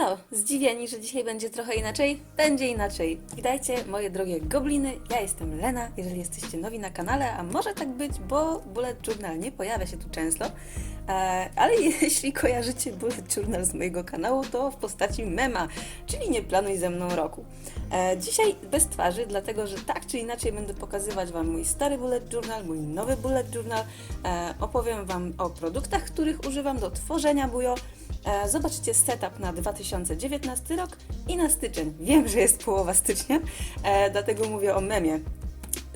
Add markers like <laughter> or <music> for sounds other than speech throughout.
co, zdziwieni, że dzisiaj będzie trochę inaczej? Będzie inaczej. Witajcie, moje drogie gobliny, ja jestem Lena, jeżeli jesteście nowi na kanale, a może tak być, bo Bullet Journal nie pojawia się tu często, ale <laughs> jeśli kojarzycie Bullet Journal z mojego kanału, to w postaci mema, czyli nie planuj ze mną roku. E, dzisiaj bez twarzy, dlatego że tak czy inaczej będę pokazywać Wam mój stary Bullet Journal, mój nowy Bullet Journal, e, opowiem Wam o produktach, których używam do tworzenia bujo, E, Zobaczycie setup na 2019 rok i na styczeń. Wiem, że jest połowa stycznia, e, dlatego mówię o memie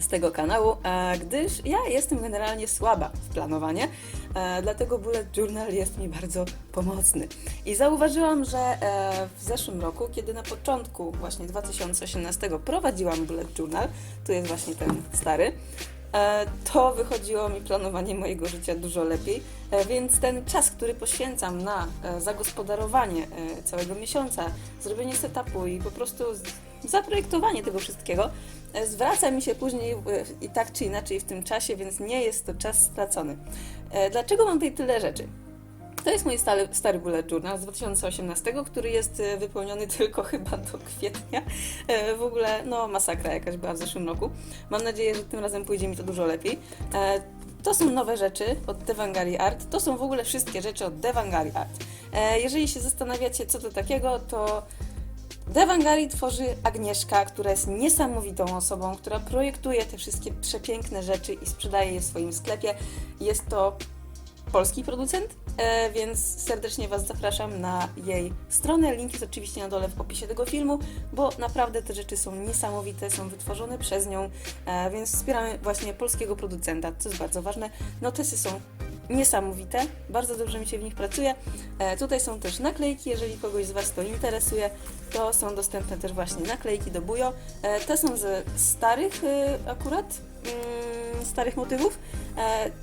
z tego kanału, e, gdyż ja jestem generalnie słaba w planowanie, e, dlatego Bullet Journal jest mi bardzo pomocny. I zauważyłam, że e, w zeszłym roku, kiedy na początku właśnie 2018 prowadziłam Bullet Journal, tu jest właśnie ten stary, to wychodziło mi planowanie mojego życia dużo lepiej, więc ten czas, który poświęcam na zagospodarowanie całego miesiąca, zrobienie setupu i po prostu zaprojektowanie tego wszystkiego, e, zwraca mi się później e, i tak czy inaczej w tym czasie, więc nie jest to czas stracony. E, Dlaczego mam tutaj tyle rzeczy? To jest mój stary, stary bullet journal z 2018, który jest wypełniony <laughs> tylko chyba do kwietnia. W ogóle, no masakra jakaś była w zeszłym roku. Mam nadzieję, że tym razem pójdzie mi to dużo lepiej. To są nowe rzeczy od Devangari Art. To są w ogóle wszystkie rzeczy od Devangari Art. Jeżeli się zastanawiacie, co to takiego, to Devangari tworzy Agnieszka, która jest niesamowitą osobą, która projektuje te wszystkie przepiękne rzeczy i sprzedaje je w swoim sklepie. Jest to polski producent, e, więc serdecznie Was zapraszam na jej stronę. Link jest oczywiście na dole w opisie tego filmu, bo naprawdę te rzeczy są niesamowite, są wytworzone przez nią, e, więc wspieramy właśnie polskiego producenta, co jest bardzo ważne. Notesy są niesamowite, bardzo dobrze mi się w nich pracuje. E, tutaj są też naklejki, jeżeli kogoś z Was to interesuje, to są dostępne też właśnie naklejki do bujo. E, te są ze starych e, akurat, mm, starych motywów.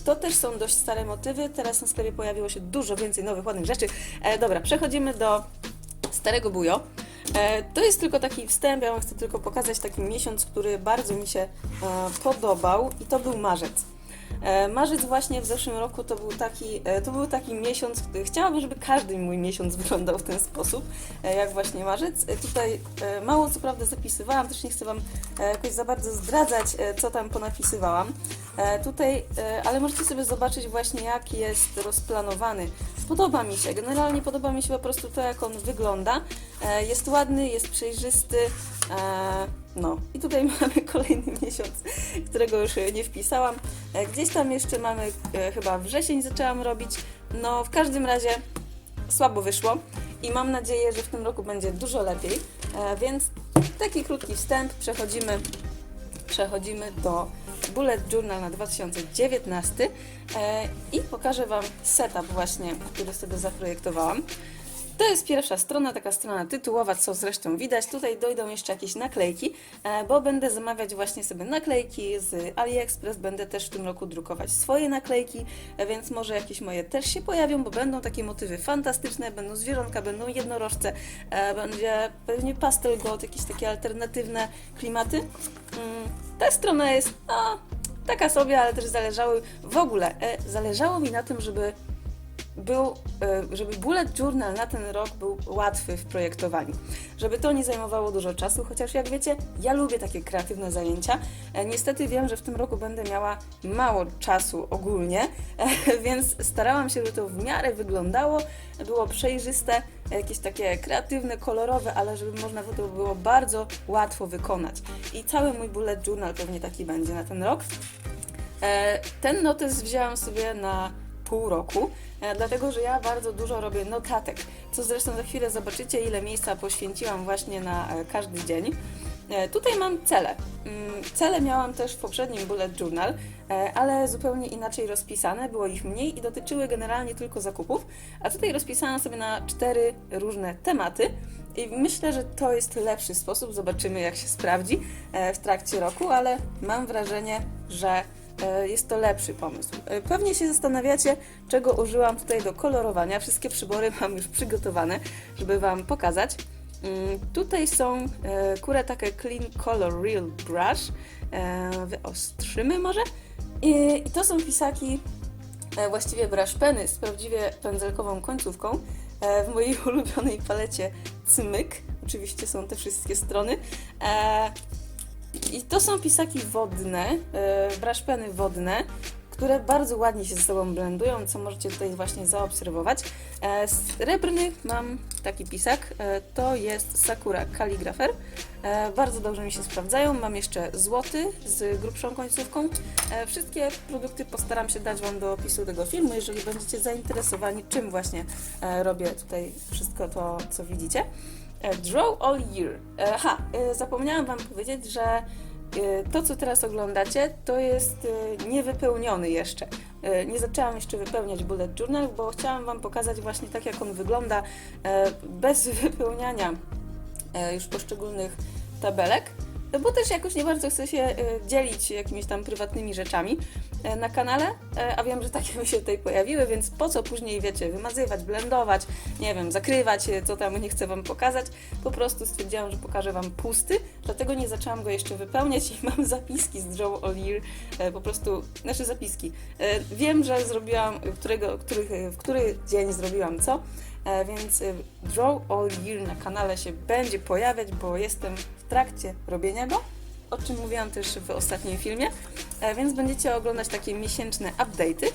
To też są dość stare motywy, teraz na sklepie pojawiło się dużo więcej nowych, ładnych rzeczy. Dobra, przechodzimy do starego bujo. To jest tylko taki wstęp, ja Wam chcę tylko pokazać taki miesiąc, który bardzo mi się podobał i to był marzec. E, Marzec właśnie w zeszłym roku to był taki, e, to był taki miesiąc, który chciałabym, żeby każdy mój miesiąc <laughs> wyglądał w ten sposób, e, jak właśnie marzec. Tutaj mało co prawda zapisywałam, też nie chcę Wam jakoś za bardzo zdradzać, co tam ponapisywałam. Tutaj, ale możecie sobie zobaczyć właśnie, jak jest rozplanowany. Podoba mi się, generalnie podoba mi się po prostu to, jak on wygląda. E, Jest ładny, jest przejrzysty. e, No i tutaj <laughs> mamy kolejny miesiąc, którego już nie wpisałam. E, Gdzieś tam jeszcze mamy, chyba wrzesień zaczęłam robić. No w każdym razie słabo wyszło i mam nadzieję, że w tym roku będzie dużo lepiej. Więc taki krótki wstęp, przechodzimy, przechodzimy do Bullet Journal na 2019 e, i pokażę Wam setup właśnie, który sobie zaprojektowałam. To jest pierwsza strona, taka strona tytułowa, co zresztą widać. Tutaj dojdą jeszcze jakieś naklejki, e, bo będę zamawiać właśnie sobie naklejki z AliExpress. Będę też w tym roku drukować swoje naklejki, e, więc może jakieś moje też się pojawią, bo będą takie motywy fantastyczne, będą zwierzątka, będą jednorożce, e, będzie pewnie pastel gold, jakieś takie alternatywne klimaty. Mm, Ta strona jest no, taka sobie, ale też zależało w ogóle, zależało mi na tym, żeby był, e, żeby bullet journal na ten rok był łatwy w projektowaniu. Żeby to nie zajmowało dużo czasu, chociaż jak wiecie, ja lubię takie kreatywne zajęcia. E, Niestety wiem, że w tym roku będę miała mało czasu ogólnie, e, <laughs> więc starałam się, żeby to w miarę wyglądało, było przejrzyste, jakieś takie kreatywne, kolorowe, ale żeby można to było bardzo łatwo wykonać. I cały mój bullet journal pewnie taki będzie na ten rok. Ten notes wzięłam sobie na pół roku, dlatego że ja bardzo dużo robię notatek, co zresztą za chwilę zobaczycie, ile miejsca poświęciłam właśnie na e, każdy dzień. E, Tutaj mam cele. Mm, Cele miałam też w poprzednim bullet journal, e, ale zupełnie inaczej rozpisane, było ich mniej i dotyczyły generalnie tylko zakupów, a tutaj rozpisałam sobie na cztery różne tematy. I myślę, że to jest lepszy sposób. Zobaczymy, jak się sprawdzi e, w trakcie roku, ale mam wrażenie, że e, jest to lepszy pomysł. E, Pewnie się zastanawiacie, czego użyłam tutaj do kolorowania. Wszystkie przybory mam już przygotowane, żeby Wam pokazać. Mm, Tutaj są e, kurę takie Clean Color Real Brush. E, Wyostrzymy może. I, to są pisaki, e, właściwie brush peny z prawdziwie pędzelkową końcówką. e, w mojej <laughs> ulubionej palecie Cmyk. Oczywiście są te wszystkie strony. I to są pisaki wodne, e, braszpeny wodne, które bardzo ładnie się ze sobą blendują, co możecie tutaj właśnie zaobserwować. E, Srebrny mam taki pisak, e, to jest Sakura Calligrapher. E, Bardzo dobrze mi się sprawdzają. Mam jeszcze złoty z grubszą końcówką. Wszystkie produkty postaram się dać Wam do opisu tego filmu, jeżeli będziecie zainteresowani, czym właśnie robię tutaj wszystko to, co widzicie. E, Draw All Year. E, Ha, e, zapomniałam Wam powiedzieć, że to, co teraz oglądacie, to jest niewypełniony jeszcze. Nie zaczęłam jeszcze wypełniać bullet journal, bo chciałam Wam pokazać właśnie tak, jak on wygląda bez <laughs> wypełniania już poszczególnych tabelek, no bo też jakoś nie bardzo chcę się e, dzielić jakimiś tam prywatnymi rzeczami e, na kanale, e, a wiem, że takie mi się tutaj pojawiły, więc po co później, wiecie, wymazywać, blendować, nie wiem, zakrywać, co tam nie chcę Wam pokazać, po prostu stwierdziłam, że pokażę Wam pusty, dlatego nie zaczęłam go jeszcze wypełniać i <laughs> mam zapiski z Draw All Year, e, po prostu, nasze zapiski. E, Wiem, że zrobiłam, którego, których, w który dzień zrobiłam co, więc y, Draw All Year na kanale się będzie pojawiać, bo jestem w trakcie robienia go, o czym mówiłam też w ostatnim filmie, E, więc będziecie oglądać takie miesięczne update'y.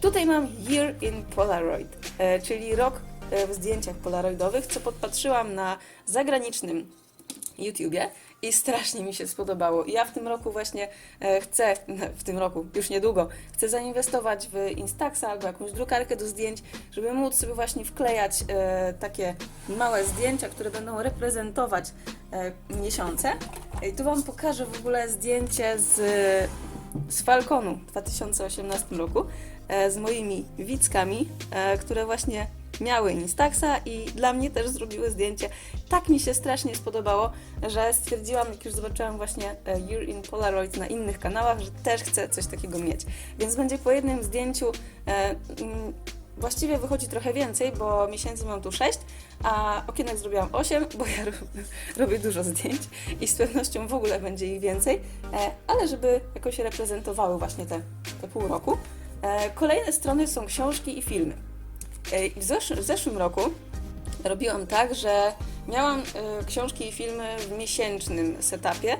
Tutaj mam Year in Polaroid, e, czyli rok e, w zdjęciach polaroidowych, co podpatrzyłam na zagranicznym YouTubie i strasznie mi się spodobało. Ja w tym roku właśnie e, chcę, <laughs> w tym roku, już niedługo, chcę zainwestować w Instaxa albo jakąś drukarkę do zdjęć, żeby móc sobie właśnie wklejać e, takie małe zdjęcia, które będą reprezentować e, miesiące. I tu Wam pokażę w ogóle zdjęcie z, z Falconu w 2018 roku z moimi wickami, które właśnie miały Instaxa i dla mnie też zrobiły zdjęcie. Tak mi się strasznie spodobało, że stwierdziłam, jak już zobaczyłam właśnie e, Year in Polaroid na innych kanałach, że też chcę coś takiego mieć. Więc będzie po jednym zdjęciu e, mm, Właściwie wychodzi trochę więcej, bo miesięcy mam tu 6, a okienek zrobiłam 8, <laughs> bo ja rob- robię dużo zdjęć i z pewnością w ogóle będzie ich więcej, e, ale żeby jakoś reprezentowały właśnie te, te pół roku. Kolejne strony są książki i filmy. E, W, zesz- w zeszłym roku robiłam tak, że miałam e, książki i filmy w miesięcznym setupie,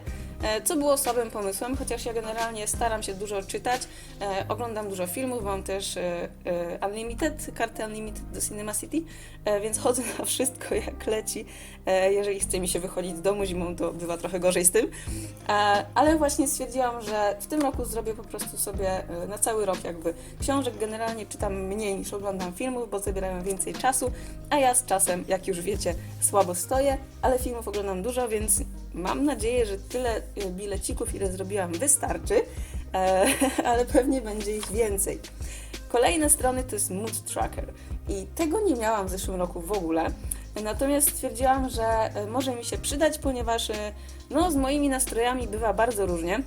co było słabym pomysłem, chociaż ja generalnie staram się dużo czytać, e, oglądam dużo filmów, mam też e, e, Unlimited, kartę Unlimited do Cinema City, e, więc chodzę na wszystko <laughs> jak leci. E, jeżeli chce mi się wychodzić z domu zimą, to bywa trochę gorzej z tym. E, ale właśnie stwierdziłam, że w tym roku zrobię po prostu sobie e, na cały rok jakby książek. Generalnie czytam mniej niż oglądam filmów, bo zabierają więcej czasu, a ja z czasem, jak już wiecie, słabo stoję, ale filmów oglądam dużo, więc mam nadzieję, że tyle e, bilecików, ile zrobiłam, wystarczy, e, <laughs> ale pewnie będzie ich więcej. Kolejne strony to jest Mood Tracker i tego nie miałam w zeszłym roku w ogóle. Natomiast stwierdziłam, że e, może mi się przydać, ponieważ no, z moimi nastrojami bywa bardzo różnie.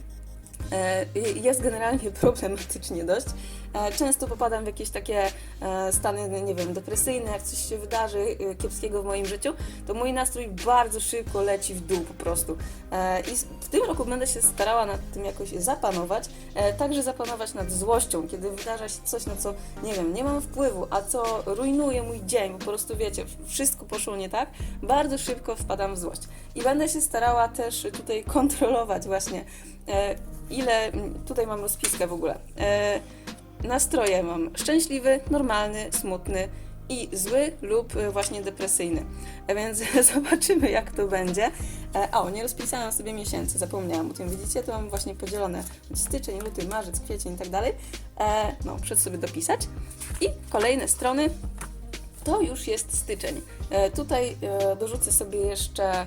Jest generalnie <laughs> problematycznie dość. E, Często popadam w jakieś takie e, stany, nie wiem, depresyjne, jak coś się wydarzy e, kiepskiego w moim życiu, to mój nastrój bardzo szybko leci w dół po prostu. I w tym roku będę się starała nad tym jakoś zapanować, także zapanować nad złością, kiedy wydarza się coś, na co, nie wiem, nie mam wpływu, a co rujnuje mój dzień, po prostu wiecie, wszystko poszło nie tak, bardzo szybko wpadam w złość. I będę się starała też tutaj <laughs> kontrolować właśnie, ile, tutaj mam rozpiskę w ogóle, nastroje mam szczęśliwy, normalny, smutny i zły lub e, właśnie depresyjny. A więc <laughs> zobaczymy, jak to będzie. E, o, nie rozpisałam sobie miesięcy, zapomniałam o tym. Widzicie, to mam właśnie podzielone styczeń, luty, marzec, kwiecień i tak dalej. E, No, muszę sobie dopisać. I kolejne strony to już jest styczeń. E, Tutaj e, dorzucę sobie jeszcze e,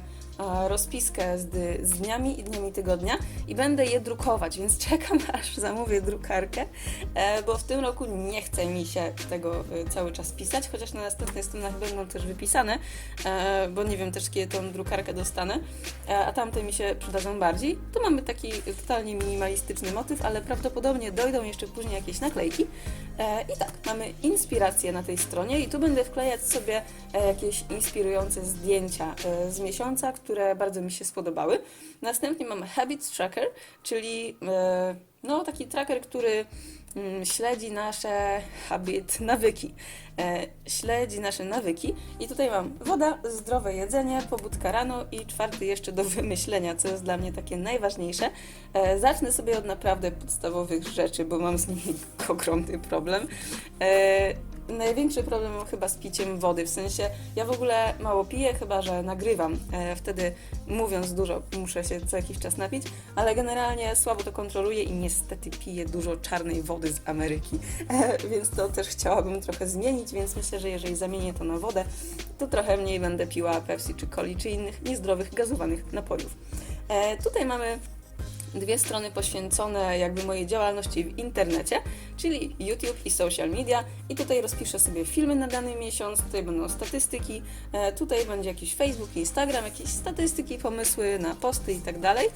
rozpiskę z, z dniami i dniami tygodnia i będę je drukować, więc <laughs> czekam aż zamówię drukarkę, e, bo w tym roku nie chce mi się tego e, cały czas pisać, chociaż na następnych stronach będą też wypisane, e, bo nie wiem też kiedy tą drukarkę dostanę, e, a tamte mi się przydadzą bardziej. Tu mamy taki totalnie minimalistyczny motyw, ale prawdopodobnie dojdą jeszcze później jakieś naklejki. E, I tak, mamy inspirację na tej stronie i tu będę wklejać sobie e, jakieś inspirujące zdjęcia e, z miesiąca, bardzo mi się spodobały. Następnie mamy Habits Tracker, czyli e, no, taki tracker, który mm, śledzi nasze habit, nawyki. E, śledzi nasze nawyki i tutaj mam woda, zdrowe jedzenie, pobudka rano i czwarty jeszcze do wymyślenia, co jest dla mnie takie najważniejsze. E, zacznę sobie od naprawdę podstawowych rzeczy, bo mam z nimi <laughs> ogromny problem. Największy problem chyba z piciem wody, w sensie ja w ogóle mało piję, chyba że nagrywam. E, wtedy mówiąc dużo muszę się co jakiś czas napić, ale generalnie słabo to kontroluję i niestety piję dużo czarnej wody z Ameryki, e, więc to też chciałabym trochę zmienić, więc myślę, że jeżeli zamienię to na wodę, to trochę mniej będę piła Pepsi czy Coli czy innych niezdrowych gazowanych napojów. E, tutaj mamy dwie strony poświęcone jakby mojej działalności w internecie, czyli YouTube i social media. I tutaj rozpiszę sobie filmy na dany miesiąc, tutaj będą statystyki, e, tutaj będzie jakiś Facebook, Instagram, jakieś statystyki, pomysły na posty i tak dalej.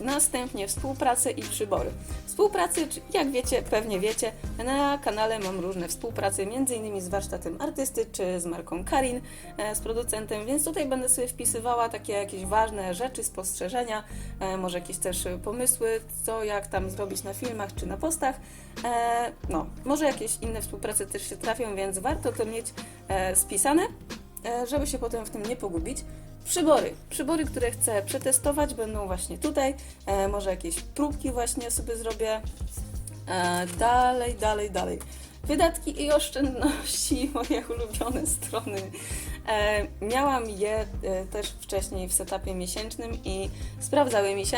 Następnie współpracę i przybory. Współpracy, jak wiecie, pewnie wiecie, na kanale mam różne współprace, m.in. z warsztatem artysty, czy z marką Karin, e, z producentem, więc tutaj będę sobie wpisywała takie jakieś ważne rzeczy, spostrzeżenia, e, może jakieś też e, pomysły, co, jak tam zrobić na filmach czy na postach. E, No, może jakieś inne współprace też się trafią, więc warto to mieć e, spisane, e, żeby się potem w tym nie pogubić. Przybory. Przybory, które chcę przetestować, będą właśnie tutaj. Może jakieś próbki właśnie sobie zrobię. Dalej, dalej, dalej. Wydatki i oszczędności, <laughs> moje ulubione strony. E, miałam je e, też wcześniej w setupie miesięcznym i sprawdzały mi się.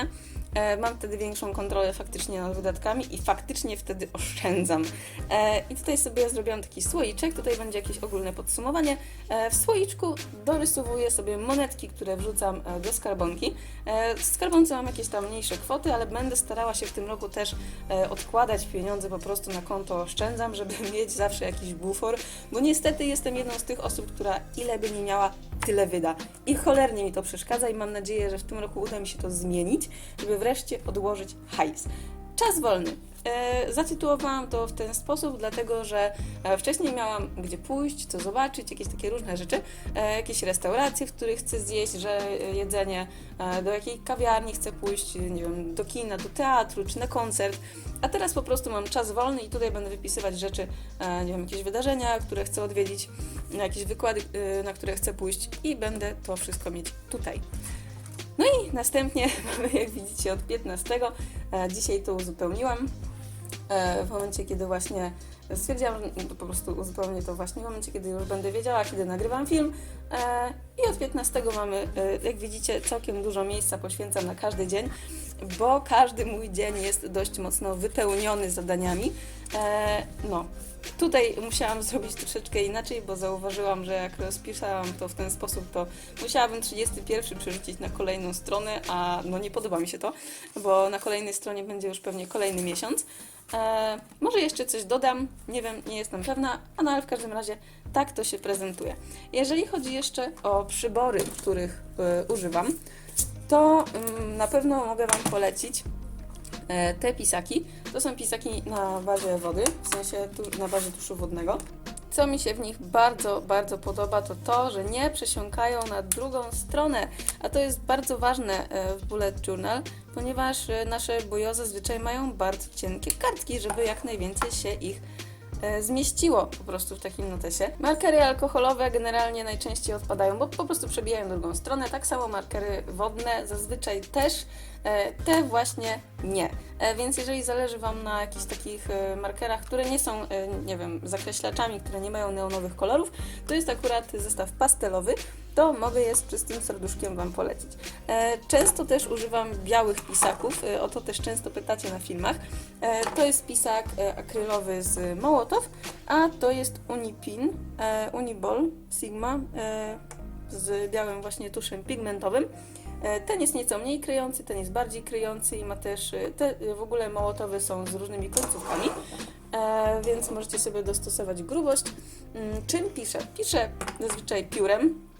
E, mam wtedy większą kontrolę faktycznie nad wydatkami i faktycznie wtedy oszczędzam. E, I tutaj sobie zrobiłam taki słoiczek, tutaj będzie jakieś ogólne podsumowanie. E, w słoiczku dorysowuję sobie monetki, które wrzucam do skarbonki. W skarbonce mam jakieś tam mniejsze kwoty, ale będę starała się w tym roku też odkładać pieniądze po prostu na konto oszczędzam, żeby <laughs> mieć zawsze jakiś bufor, bo niestety jestem jedną z tych osób, która ile by nie miała, tyle wyda. I cholernie mi to przeszkadza i mam nadzieję, że w tym roku uda mi się to zmienić, żeby wreszcie odłożyć hajs. Czas wolny. E, zatytułowałam to w ten sposób, dlatego że e, wcześniej miałam gdzie pójść, co zobaczyć, jakieś takie różne rzeczy, e, jakieś restauracje, w których chcę zjeść, że e, jedzenie, e, do jakiej kawiarni chcę pójść, nie wiem, do kina, do teatru czy na koncert. A teraz po prostu mam czas wolny i tutaj będę wypisywać rzeczy, e, nie wiem, jakieś wydarzenia, które chcę odwiedzić, jakieś wykłady, e, na które chcę pójść i będę to wszystko mieć tutaj. No i następnie <laughs> jak widzicie, od 15. E, Dzisiaj to uzupełniłam. E, W momencie, kiedy właśnie stwierdziłam, że po prostu uzupełnię to właśnie w momencie, kiedy już będę wiedziała, kiedy nagrywam film. E, I od 15 mamy, e, jak widzicie, całkiem dużo miejsca poświęcam na każdy dzień, bo każdy mój dzień jest dość mocno wypełniony zadaniami. E, No, Tutaj musiałam <laughs> zrobić troszeczkę inaczej, bo zauważyłam, że jak rozpisałam to w ten sposób, to musiałabym 31 przerzucić na kolejną stronę, a no nie podoba mi się to, bo na kolejnej stronie będzie już pewnie kolejny miesiąc. E, może jeszcze coś dodam, nie wiem, nie jestem pewna, no ale w każdym razie tak to się prezentuje. Jeżeli chodzi jeszcze o przybory, których e, używam, to mm, na pewno mogę Wam polecić e, te pisaki. To są pisaki na bazie wody, w sensie tu, na bazie tuszu wodnego. Co mi się w nich bardzo, bardzo podoba, to to, że nie przesiąkają na drugą stronę, a to jest bardzo ważne e, w Bullet Journal, ponieważ e, nasze bujo zazwyczaj mają bardzo cienkie kartki, żeby jak najwięcej się ich e, zmieściło po prostu w takim notesie. Markery alkoholowe generalnie najczęściej odpadają, bo po prostu przebijają drugą stronę. Tak samo markery wodne zazwyczaj też, te właśnie nie. E, Więc jeżeli zależy Wam na jakichś takich e, markerach, które nie są, e, nie wiem, zakreślaczami, które nie mają neonowych kolorów, to jest akurat zestaw pastelowy, to mogę je z czystym serduszkiem Wam polecić. E, Często też używam białych pisaków, e, o to też często pytacie na filmach. E, To jest pisak e, akrylowy z Mołotow, a to jest Unipin, e, Uniball Sigma e, z białym właśnie tuszem pigmentowym. E, Ten jest nieco mniej kryjący, ten jest bardziej kryjący i ma też, e, te e, w ogóle mołotowe są z różnymi końcówkami, więc możecie sobie dostosować grubość. Mm, Czym piszę? Piszę zazwyczaj piórem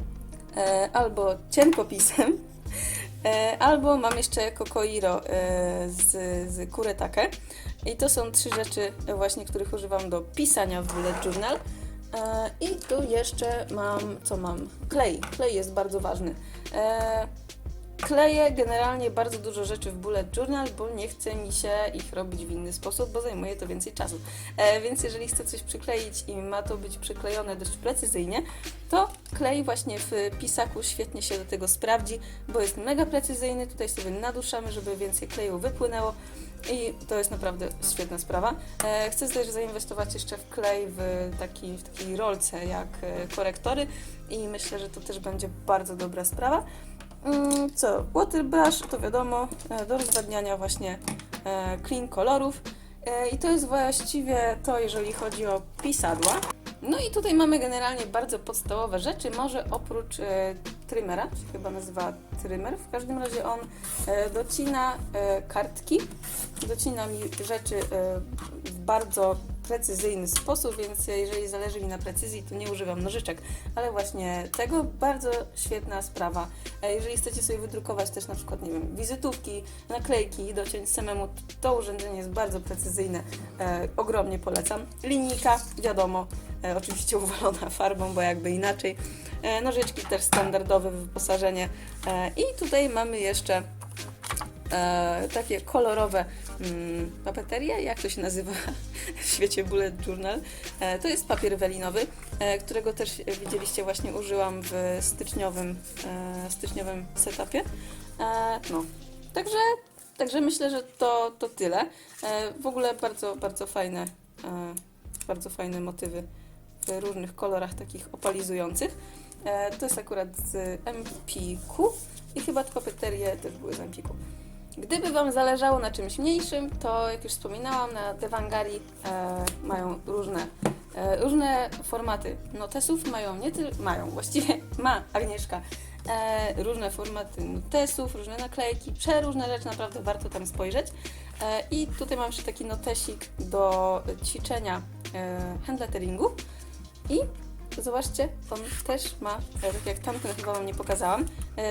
albo cienkopisem, <laughs> albo mam jeszcze Kokoiro z, z Kuretake. I to są trzy rzeczy właśnie, których używam do pisania w Bullet Journal. I tu jeszcze mam, co mam? Klej. Klej jest bardzo ważny. Kleję generalnie bardzo dużo rzeczy w Bullet Journal, bo nie chce mi się ich robić w inny sposób, bo zajmuje to więcej czasu. E, więc jeżeli chcę coś przykleić i ma to być przyklejone dość precyzyjnie, to klej właśnie w pisaku świetnie się do tego sprawdzi, bo jest mega precyzyjny. Tutaj sobie naduszamy, żeby więcej kleju wypłynęło. I to jest naprawdę świetna sprawa. E, chcę też zainwestować jeszcze w klej w, taki, w takiej rolce jak e, korektory i myślę, że to też będzie bardzo dobra sprawa. Mm, Co? Water to wiadomo, e, do rozwadniania właśnie e, clean kolorów. E, I to jest właściwie to, jeżeli chodzi o pisadła. No i tutaj mamy generalnie bardzo podstawowe rzeczy, może oprócz e, trymera, się chyba nazywa trymer, w każdym razie on e, docina e, kartki, docina mi rzeczy e, w bardzo precyzyjny sposób, więc jeżeli zależy mi na precyzji, to nie używam nożyczek, ale właśnie tego bardzo świetna sprawa. E, Jeżeli chcecie sobie wydrukować też na przykład, nie wiem, wizytówki, naklejki i dociąć samemu, to urządzenie jest bardzo precyzyjne, e, ogromnie polecam. Linijka, wiadomo, e, oczywiście uwalona farbą, bo jakby inaczej. E, nożyczki też standardowe wyposażenie. E, I tutaj mamy jeszcze e, takie kolorowe mm, papeterie, jak to się nazywa <laughs> w świecie Bullet Journal. E, to jest papier welinowy, e, którego też widzieliście właśnie użyłam w styczniowym, e, styczniowym setupie. E, no, także, także myślę, że to, to tyle. E, w ogóle bardzo, bardzo fajne, e, bardzo fajne motywy w różnych kolorach takich opalizujących. E, to jest akurat z Empiku i chyba te papeterie też były z Empiku. Gdyby Wam zależało na czymś mniejszym, to jak już wspominałam, na Devangari e, mają różne, e, różne formaty notesów, mają nie tylko, mają, <laughs> właściwie ma Agnieszka e, różne formaty notesów, różne naklejki, przeróżne rzeczy, naprawdę warto tam spojrzeć. E, I tutaj mam jeszcze taki notesik do ćwiczenia e, handletteringu i Zobaczcie, on też ma, tak jak tamten chyba Wam nie pokazałam,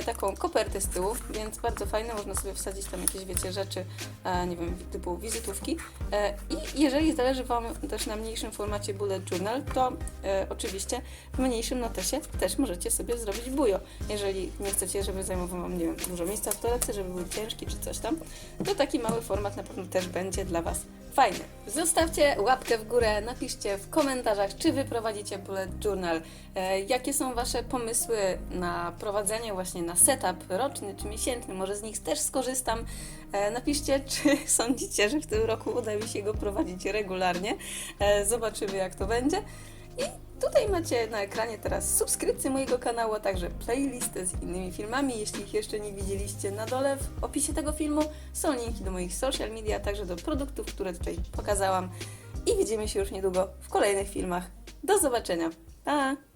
taką kopertę z tyłu, więc bardzo fajne, można sobie wsadzić tam jakieś, wiecie, rzeczy, e, nie wiem, typu wizytówki. E, I jeżeli zależy Wam też na mniejszym formacie bullet journal, to e, oczywiście w mniejszym notesie też możecie sobie zrobić bujo. Jeżeli nie chcecie, żeby zajmował Wam, nie wiem, dużo miejsca w toalecie, żeby był ciężki czy coś tam, to taki mały format na pewno też będzie dla Was fajny. Zostawcie łapkę w górę, napiszcie w komentarzach, czy wy prowadzicie bullet journal, e, jakie są wasze pomysły na prowadzenie właśnie na setup roczny czy miesięczny, może z nich też skorzystam. E, napiszcie, <laughs> czy sądzicie, że w tym roku uda mi się go prowadzić regularnie. E, zobaczymy jak to będzie. I tutaj macie na ekranie teraz subskrypcję mojego kanału, a także playlistę z innymi filmami. Jeśli ich jeszcze nie widzieliście, na dole w opisie tego filmu są linki do moich social media, a także do produktów, które tutaj pokazałam. I widzimy się już niedługo w kolejnych filmach. Do zobaczenia. Pa!